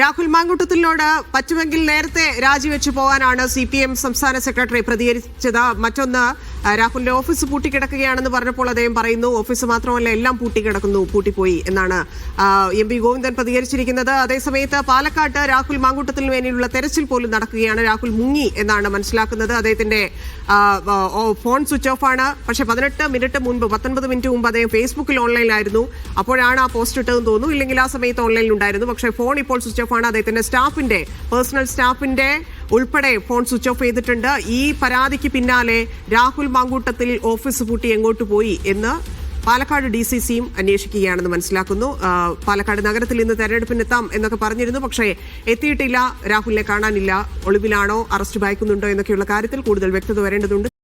രാഹുൽ മാങ്കുട്ടത്തിനോട് പറ്റുമെങ്കിൽ നേരത്തെ രാജിവെച്ചു പോകാനാണ് സി പി എം സംസ്ഥാന സെക്രട്ടറി പ്രതികരിച്ചത്. മറ്റൊന്ന് രാഹുലിന്റെ ഓഫീസ് പൂട്ടിക്കിടക്കുകയാണെന്ന് പറഞ്ഞപ്പോൾ അദ്ദേഹം പറയുന്നു ഓഫീസ് മാത്രമല്ല എല്ലാം പൂട്ടിക്കിടക്കുന്നു പൂട്ടിപ്പോയി എന്നാണ് എം പി ഗോവിന്ദൻ പ്രതികരിച്ചിരിക്കുന്നത്. അതേസമയത്ത് പാലക്കാട്ട് രാഹുൽ മാങ്കുട്ടത്തിന് വേണ്ടിയുള്ള തെരച്ചിൽ പോലും നടക്കുകയാണ് രാഹുൽ മുങ്ങി എന്നാണ് മനസ്സിലാക്കുന്നത്. അദ്ദേഹത്തിന്റെ ഫോൺ സ്വിച്ച് ഓഫ് ആണ്. പക്ഷെ പതിനെട്ട് മിനിറ്റ് മുൻപ് പത്തൊൻപത് മിനിറ്റ് മുമ്പ് അദ്ദേഹം ഫേസ്ബുക്കിൽ ഓൺലൈനിലായിരുന്നു. അപ്പോഴാണ് ആ പോസ്റ്റ് ഇട്ടതെന്ന് തോന്നുന്നു. ഇല്ലെങ്കിൽ ആ സമയത്ത് ഓൺലൈനിൽ ഉണ്ടായിരുന്നു പക്ഷേ ഫോൺ ഇപ്പോൾ സ്വിച്ച് ഓഫ് ആണ് അദ്ദേഹത്തിന്റെ സ്റ്റാഫിന്റെ പേഴ്സണൽ സ്റ്റാഫിന്റെ ഉൾപ്പെടെ ഫോൺ സ്വിച്ച് ഓഫ് ചെയ്തിട്ടുണ്ട്. ഈ പരാതിക്ക് പിന്നാലെ രാഹുൽ മാങ്കൂട്ടത്തിൽ ഓഫീസ് പൂട്ടി എങ്ങോട്ട് പോയി എന്ന് പാലക്കാട് ഡി സി സിയും അന്വേഷിക്കുകയാണെന്ന് മനസ്സിലാക്കുന്നു. പാലക്കാട് നഗരത്തിൽ ഇന്ന് തെരഞ്ഞെടുപ്പിനെത്താം എന്നൊക്കെ പറഞ്ഞിരുന്നു. പക്ഷേ എത്തിയിട്ടില്ല. രാഹുലിനെ കാണാനില്ല. ഒളിവിലാണോ? അറസ്റ്റ് ഭയക്കുന്നുണ്ടോ? എന്നൊക്കെയുള്ള കാര്യത്തിൽ കൂടുതൽ വ്യക്തത വരേണ്ടതുണ്ട്.